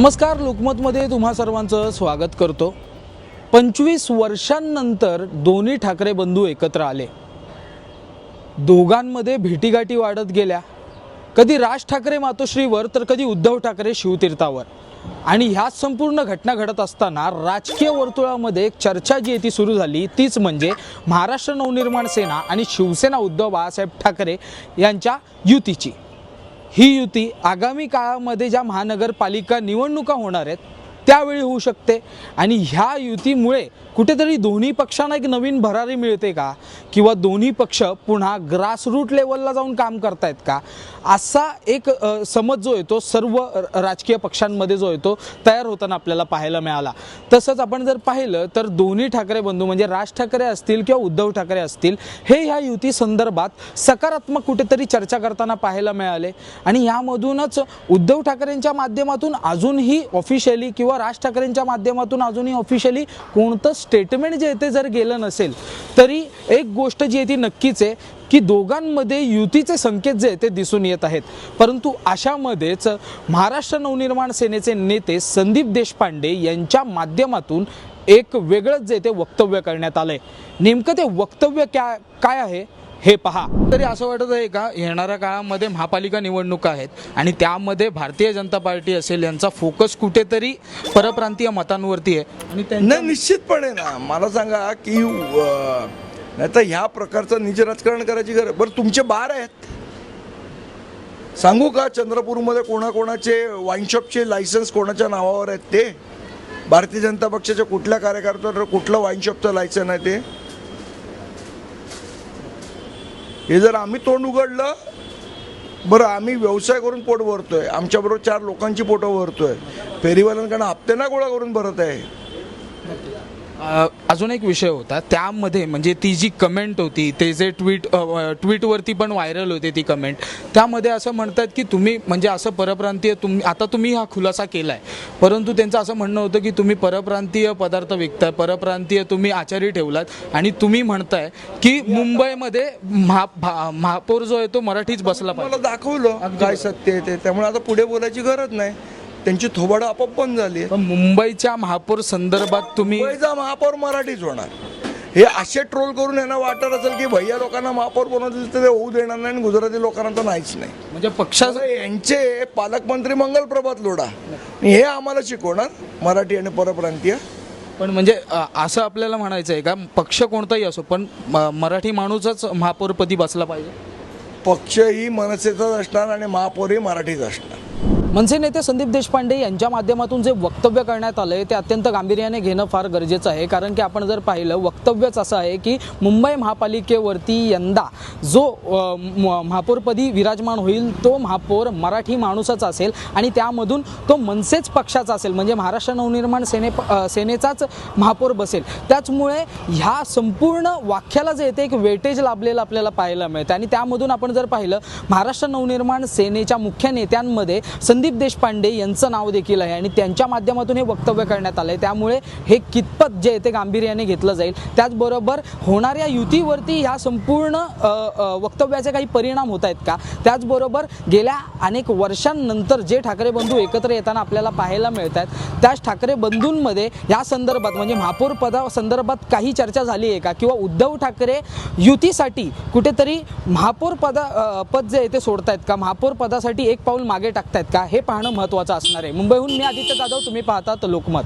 नमस्कार लोकमतमध्ये तुम्हा सर्वांचं स्वागत करतो. पंचवीस वर्षांनंतर दोन्ही ठाकरे बंधू एकत्र आले. दोघांमध्ये भेटीगाठी वाढत गेल्या. कधी राज ठाकरे मातोश्रीवर तर कधी उद्धव ठाकरे शिवतीर्थावर. आणि ह्या संपूर्ण घटना घडत असताना राजकीय वर्तुळामध्ये एक चर्चा जी आहे ती सुरू झाली तीच म्हणजे महाराष्ट्र नवनिर्माण सेना आणि शिवसेना उद्धव बाळासाहेब ठाकरे यांच्या युतीची. ही युती आगामी काळामध्ये ज्या महानगरपालिका निवडणुका होणार आहेत त्यावेळी होऊ शकते. आणि ह्या युतीमुळे कुठेतरी दोन्ही पक्षांना एक नवीन भरारी मिळते का? किंवा दोन्ही पक्ष पुन्हा ग्रासरूट लेवलला जाऊन काम करतायत का? असा एक समज जो येतो सर्व राजकीय पक्षांमध्ये जो येतो तयार होताना आपल्याला पाहायला मिळाला. तसंच आपण जर पाहिलं तर दोन्ही ठाकरे बंधू म्हणजे राज ठाकरे असतील किंवा उद्धव ठाकरे असतील हे ह्या युती संदर्भात सकारात्मक कुठेतरी चर्चा करताना पाहायला मिळाले. आणि यामधूनच उद्धव ठाकरेंच्या माध्यमातून अजूनही ऑफिशियली किंवा राज ठाकरेंच्या माध्यमातून अजूनही ऑफिशियली कोणतं स्टेटमेंट जे आहे ते जर गेलं नसेल तरी एक गोष्ट जी आहे ती नक्कीच आहे की दोघांमध्ये युतीचे संकेत जे आहे ते दिसून येत आहेत. परंतु अशामध्येच महाराष्ट्र नवनिर्माण सेनेचे नेते संदीप देशपांडे यांच्या माध्यमातून एक वेगळंच जे ते वक्तव्य करण्यात आलं आहे नेमकं ते वक्तव्य क्या काय आहे? हे पहा. तरी असं वाटत आहे का येणाऱ्या काळामध्ये महापालिका निवडणुका आहेत आणि त्यामध्ये भारतीय जनता पार्टी असेल यांचा फोकस कुठेतरी परप्रांतीय मतांवरती आहे. आणि नाही निश्चितपणे ना. मला सांगा की नाही तर ह्या प्रकारचं निज राजकारण करायची गरज बरं तुमचे बार आहेत. सांगू का चंद्रपूरमध्ये कोणाकोणाचे वाईनशॉपचे लायसन्स कोणाच्या नावावर आहेत ते? भारतीय जनता पक्षाच्या कुठल्या कार्यकर्त्यावर कुठलं वाईनशॉपचं लायसन आहे ते? हे जर आम्ही तोंड उघडलं बरं आम्ही व्यवसाय करून पोट भरतोय. आमच्याबरोबर चार लोकांची पोटं भरतोय. फेरीवाल्यांकडनं हप्ते ना गोळा करून भरत आहे. अजून एक विषय होता. त्यामध्ये म्हणजे ती जी कमेंट होती ते जे ट्विट ट्विटवरती पण व्हायरल होते ती कमेंट त्यामध्ये असं म्हणतात की तुम्ही म्हणजे असं परप्रांतीय तुम्ही आता तुम्ही हा खुलासा केला आहे परंतु त्यांचं असं म्हणणं होतं की तुम्ही परप्रांतीय पदार्थ विकताय परप्रांतीय तुम्ही आचारी ठेवलात आणि तुम्ही म्हणताय की मुंबईमध्ये महा महापौर जो आहे तो मराठीच बसला पाहिजे. मला दाखवलं काय सत्य आहे ते. त्यामुळे आता पुढे बोलायची गरज नाही. त्यांची थोबाडं आपोआप बंद झाली. पण मुंबईच्या महापौर संदर्भात तुम्ही मुंबईचा महापौर मराठीच होणार. हे असे ट्रोल करून यांना वाटत असेल की भैया लोकांना महापौर बनवतील तर ते होऊ देणार नाही आणि गुजराती लोकांना तर नाहीच नाही. म्हणजे पक्षाचं यांचे पालकमंत्री मंगल प्रभात लोढा. हे आम्हाला शिकवणार मराठी आणि परप्रांतीय. पण म्हणजे अ, असं आपल्याला म्हणायचं आहे का? पक्ष कोणताही असो पण म- मराठी माणूसच महापौरपदी बसला पाहिजे. पक्ष ही मनसेचाच असणार आणि महापौर ही मराठीच असणार. मनसे नेते संदीप देशपांडे यांच्या माध्यमातून जे वक्तव्य करण्यात आलं आहे ते अत्यंत गांभीर्याने घेणं फार गरजेचं आहे. कारण की आपण जर पाहिलं वक्तव्यच असं आहे की मुंबई महापालिकेवरती यंदा जो म- महापौरपदी विराजमान होईल तो महापौर मराठी माणूसच असेल आणि त्यामधून तो मनसेच पक्षाचा असेल. म्हणजे महाराष्ट्र नवनिर्माण सेने सेनेचाच महापौर बसेल. त्याचमुळे ह्या संपूर्ण वाक्याला जे येते एक वेटेज लाभलेलं आपल्याला पाहायला मिळतं आणि त्यामधून आपण जर पाहिलं महाराष्ट्र नवनिर्माण सेनेच्या मुख्य नेत्यांमध्ये संदीप संदीप देशपांडे यांचं नाव देखील आहे आणि त्यांच्या माध्यमातून हे वक्तव्य करण्यात आलं आहे त्यामुळे हे कितपत जे आहे ते गांभीर्याने घेतलं जाईल. त्याचबरोबर होणाऱ्या युतीवरती ह्या संपूर्ण वक्तव्याचे काही परिणाम होत आहेत का? त्याचबरोबर गेल्या अनेक वर्षांनंतर जे ठाकरे बंधू एकत्र येताना आपल्याला पाहायला मिळत आहेत त्याच ठाकरे बंधूंमध्ये या संदर्भात म्हणजे महापौर पदा संदर्भात काही चर्चा झाली आहे का? किंवा उद्धव ठाकरे युतीसाठी कुठेतरी महापौर पदा पद जे आहे ते सोडतायत का? महापौर पदासाठी एक पाऊल मागे टाकतायत का? हे पाहणं महत्त्वाचं असणार आहे. मुंबईहून मी आदित्य जाधव तुम्ही पाहतात लोकमत.